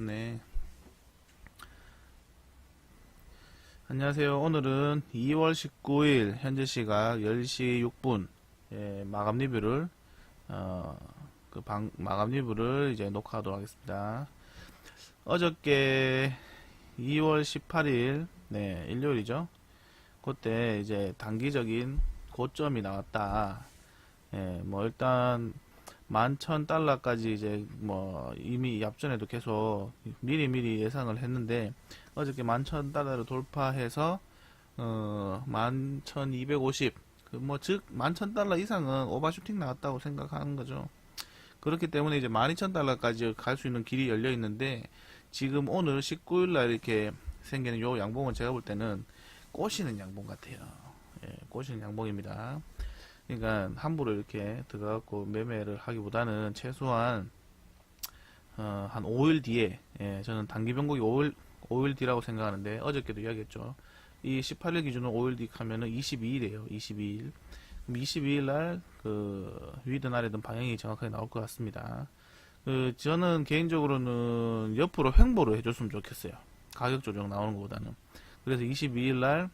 네. 안녕하세요. 오늘은 2월 19일 현재 시각 10시 6분 예, 마감 리뷰를 어, 그 방, 마감 리뷰를 이제 녹화하도록 하겠습니다. 어저께 2월 18일 네, 일요일이죠. 그때 이제 단기적인 고점이 나왔다. 예, 뭐 일단 11,000달러까지 이제 뭐 이미 앞전에도 계속 미리미리 예상을 했는데 어저께 11,000달러를 돌파해서 어11,250그뭐즉 11,000달러 이상은 오버슈팅 나왔다고 생각하는 거죠. 그렇기 때문에 이제 12,000달러까지 갈 수 있는 길이 열려 있는데 지금 오늘 19일 날 이렇게 생기는 요 양봉은 제가 볼 때는 꼬시는 양봉 같아요. 예, 꼬시는 양봉입니다. 그러니까 함부로 이렇게 들어가고 매매를 하기보다는 최소한 어, 한 5일 뒤에 예, 저는 단기 변곡이 5일 5일 뒤라고 생각하는데 어저께도 이야기했죠. 이 18일 기준으로 5일 뒤 하면은 22일이에요. 22일. 그럼 22일 날그 위든 아래든 방향이 정확하게 나올 것 같습니다. 그 저는 개인적으로는 옆으로 횡보를 해줬으면 좋겠어요. 가격 조정 나오는 것보다는. 그래서 22일 날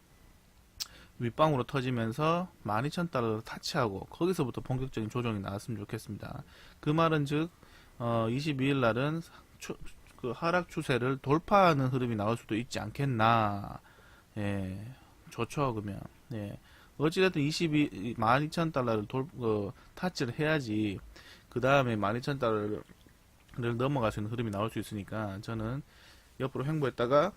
윗방으로 터지면서 12,000달러를 타치하고 거기서부터 본격적인 조정이 나왔으면 좋겠습니다. 그 말은 즉 어, 22일 날은 추- 그 하락 추세를 돌파하는 흐름이 나올 수도 있지 않겠나. 예, 좋죠 그러면. 예. 어찌됐든 22 12,000달러를 돌 그, 타치를 해야지 그 다음에 12,000달러를 넘어갈 수 있는 흐름이 나올 수 있으니까 저는 옆으로 횡보했다가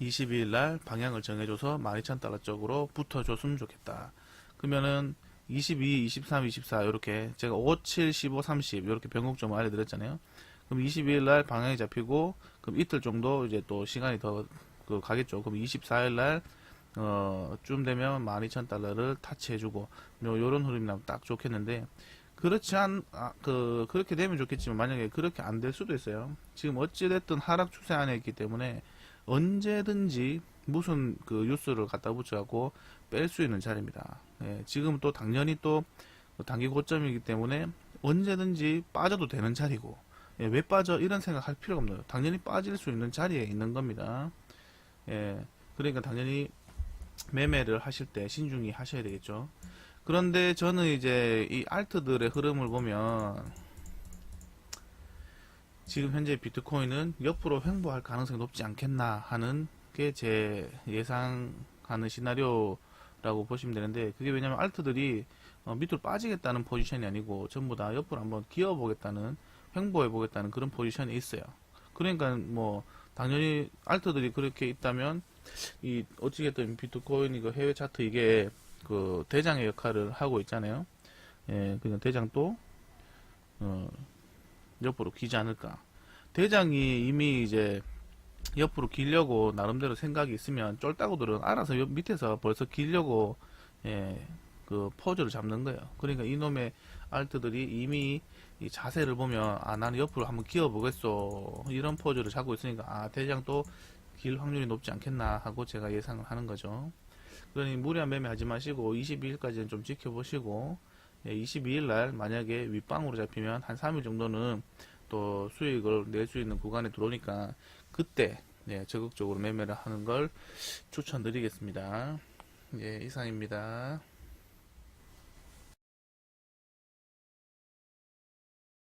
22일 날 방향을 정해줘서 12,000달러 쪽으로 붙어줬으면 좋겠다. 그러면은 22, 23, 24 이렇게 제가 5, 7, 15, 30 이렇게 변곡점을 알려드렸잖아요. 그럼 22일 날 방향이 잡히고 그럼 이틀 정도 이제 또 시간이 더 그 가겠죠. 그럼 24일 날 어, 쯤 되면 12,000달러를 타치해주고 요, 요런 흐름이 나면 딱 좋겠는데 그렇지 않, 아, 그, 그렇게 되면 좋겠지만 만약에 그렇게 안 될 수도 있어요. 지금 어찌됐든 하락 추세 안에 있기 때문에 언제든지 무슨 그 뉴스를 갖다 붙여갖고 뺄 수 있는 자리입니다. 예, 지금 또 당연히 또 단기 고점이기 때문에 언제든지 빠져도 되는 자리고 예, 왜 빠져 이런 생각할 필요가 없네요. 당연히 빠질 수 있는 자리에 있는 겁니다. 예, 그러니까 당연히 매매를 하실 때 신중히 하셔야 되겠죠. 그런데 저는 이제 이 알트들의 흐름을 보면 지금 현재 비트코인은 옆으로 횡보할 가능성이 높지 않겠나 하는 게 제 예상하는 시나리오라고 보시면 되는데 그게 왜냐면 알트들이 어, 밑으로 빠지겠다는 포지션이 아니고 전부 다 옆으로 한번 기어보겠다는 횡보해 보겠다는 그런 포지션이 있어요. 그러니까 뭐 당연히 알트들이 그렇게 있다면 이 어찌됐든 비트코인 이거 해외 차트 이게 그 대장의 역할을 하고 있잖아요. 예, 그냥 대장도 어, 옆으로 기지 않을까. 대장이 이미 이제 옆으로 기려고 나름대로 생각이 있으면 쫄따구들은 알아서 옆 밑에서 벌써 기려고 예, 그 포즈를 잡는 거예요. 그러니까 이놈의 알트들이 이미 이 자세를 보면 아 나는 옆으로 한번 기어 보겠어 이런 포즈를 잡고 있으니까 아 대장도 길 확률이 높지 않겠나 하고 제가 예상을 하는 거죠. 그러니 무리한 매매 하지 마시고 22일까지는 좀 지켜보시고 예, 22일 날 만약에 윗방으로 잡히면 한 3일 정도는 또 수익을 낼 수 있는 구간에 들어오니까 그때 예, 적극적으로 매매를 하는 걸 추천드리겠습니다. 예, 이상입니다.